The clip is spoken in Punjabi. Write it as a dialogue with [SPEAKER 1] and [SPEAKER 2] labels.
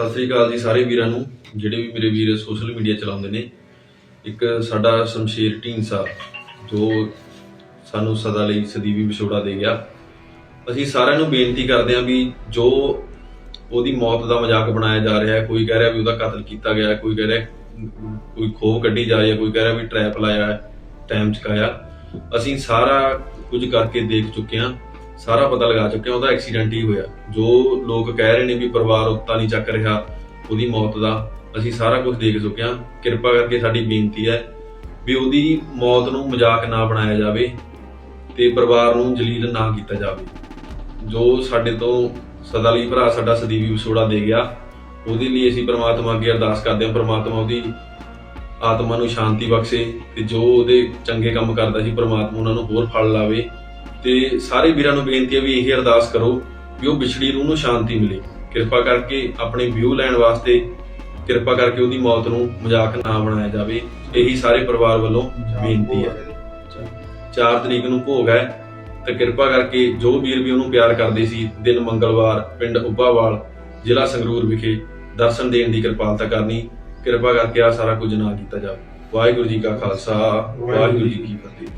[SPEAKER 1] ਸਤਿ ਸ੍ਰੀ ਅਕਾਲ ਜੀ ਸਾਰੇ ਵੀਰਾਂ ਨੂੰ, ਜਿਹੜੇ ਵੀ ਮੇਰੇ ਵੀਰ ਸੋਸ਼ਲ ਮੀਡੀਆ ਚਲਾਉਂਦੇ ਨੇ। ਇੱਕ ਸਾਡਾ ਸ਼ਮਸ਼ੀਰ ਢੀਂਸਾ ਜੋ ਸਾਨੂੰ ਸਦਾ ਲਈ ਸਦੀਵੀ ਵਿਛੋੜਾ ਦੇ ਗਿਆ। ਅਸੀਂ ਸਾਰਿਆਂ ਨੂੰ ਬੇਨਤੀ ਕਰਦੇ ਹਾਂ ਵੀ ਜੋ ਉਹਦੀ ਮੌਤ ਦਾ ਮਜ਼ਾਕ ਬਣਾਇਆ ਜਾ ਰਿਹਾ ਹੈ, ਕੋਈ ਕਹਿ ਰਿਹਾ ਵੀ ਉਹਦਾ ਕਤਲ ਕੀਤਾ ਗਿਆ, ਕੋਈ ਕਹਿ ਰਿਹਾ ਕੋਈ ਖੋਹ ਕੱਢੀ ਜਾ ਰਹੀ ਹੈ, ਕੋਈ ਕਹਿ ਰਿਹਾ ਵੀ ਟ੍ਰੈਪ ਲਾਇਆ ਹੈ ਟਾਈਮ ਚਕਾਇਆ। ਅਸੀਂ ਸਾਰਾ ਕੁਝ ਕਰਕੇ ਦੇਖ ਚੁੱਕੇ ਹਾਂ। ਸਾਰਾ ਪਤਾ ਲਗਾ ਚੁੱਕੇ ਉਹਦਾ ਐਕਸੀਡੈਂਟ ਹੀ ਹੋਇਆ। ਜੋ ਲੋਕ ਕਹਿ ਰਹੇ ਨੇ ਵੀ ਪਰਿਵਾਰ ਉੱਤਾ ਨਹੀਂ ਚੱਕ ਰਿਹਾ, ਉਹਦੀ ਮੌਤ ਦਾ, ਅਸੀਂ ਸਾਰਾ ਕੁਝ ਦੇਖ ਚੁੱਕੇ ਹਾਂ। ਕਿਰਪਾ ਕਰਕੇ ਸਾਡੀ ਬੇਨਤੀ ਹੈ ਵੀ ਉਹਦੀ ਮੌਤ ਨੂੰ ਮਜ਼ਾਕ ਨਾ ਬਣਾਇਆ ਜਾਵੇ ਤੇ ਪਰਿਵਾਰ ਨੂੰ ਜਲੀਲ ਨਾ ਕੀਤਾ ਜਾਵੇ। ਜੋ ਸਾਡੇ ਤੋਂ ਸਦਾ ਲਈ ਭਰਾ ਸਾਡਾ ਸਦੀਵੀ ਵਿਛੋੜਾ ਦੇ ਗਿਆ, ਉਹਦੇ ਲਈ ਅਸੀਂ ਪ੍ਰਮਾਤਮਾ ਅੱਗੇ ਅਰਦਾਸ ਕਰਦੇ ਹਾਂ। ਪ੍ਰਮਾਤਮਾ ਉਹਦੀ ਆਤਮਾ ਨੂੰ ਸ਼ਾਂਤੀ ਬਖਸ਼ੇ ਤੇ ਜੋ ਉਹਦੇ ਚੰਗੇ ਕੰਮ ਕਰਦਾ ਸੀ, ਪ੍ਰਮਾਤਮਾ ਉਹਨਾਂ ਨੂੰ ਹੋਰ ਫਲ ਲਾਵੇ। ਤੇ ਸਾਰੇ ਵੀਰਾਂ ਨੂੰ ਬੇਨਤੀ ਹੈ ਵੀ ਇਹ ਅਰਦਾਸ ਕਰੋ ਵੀ ਉਹ ਵਿਛੜੀ ਰੂਹ ਨੂੰ ਸ਼ਾਂਤੀ ਮਿਲੇ। ਕਿਰਪਾ ਕਰਕੇ ਆਪਣੇ ਵਿਊ ਲੈਣ ਵਾਸਤੇ ਕਿਰਪਾ ਕਰਕੇ ਉਹਦੀ ਮੌਤ ਨੂੰ ਮਜ਼ਾਕ ਨਾ ਬਣਾਇਆ ਜਾਵੇ। ਇਹੀ ਸਾਰੇ ਪਰਿਵਾਰ ਵੱਲੋਂ ਬੇਨਤੀ ਹੈ। 4 ਤਰੀਕ ਨੂੰ ਭੋਗ ਹੈ ਤੇ ਕਿਰਪਾ ਕਰਕੇ ਜੋ ਵੀਰ ਵੀ ਉਹਨੂੰ ਪਿਆਰ ਕਰਦੇ ਸੀ, ਦਿਨ ਮੰਗਲਵਾਰ ਪਿੰਡ ਉੱਬਾਵਾਲ ਜ਼ਿਲ੍ਹਾ ਸੰਗਰੂਰ ਵਿਖੇ ਦਰਸ਼ਨ ਦੇਣ ਦੀ ਕਿਰਪਾਲਤਾ ਕਰਨੀ। ਕਿਰਪਾ ਕਰਕੇ ਆ ਸਾਰਾ ਕੁਝ ਨਾ ਕੀਤਾ ਜਾਵੇ। ਵਾਹਿਗੁਰੂ ਜੀ ਕਾ ਖਾਲਸਾ, ਵਾਹਿਗੁਰੂ ਜੀ ਕੀ ਫਤਿਹ।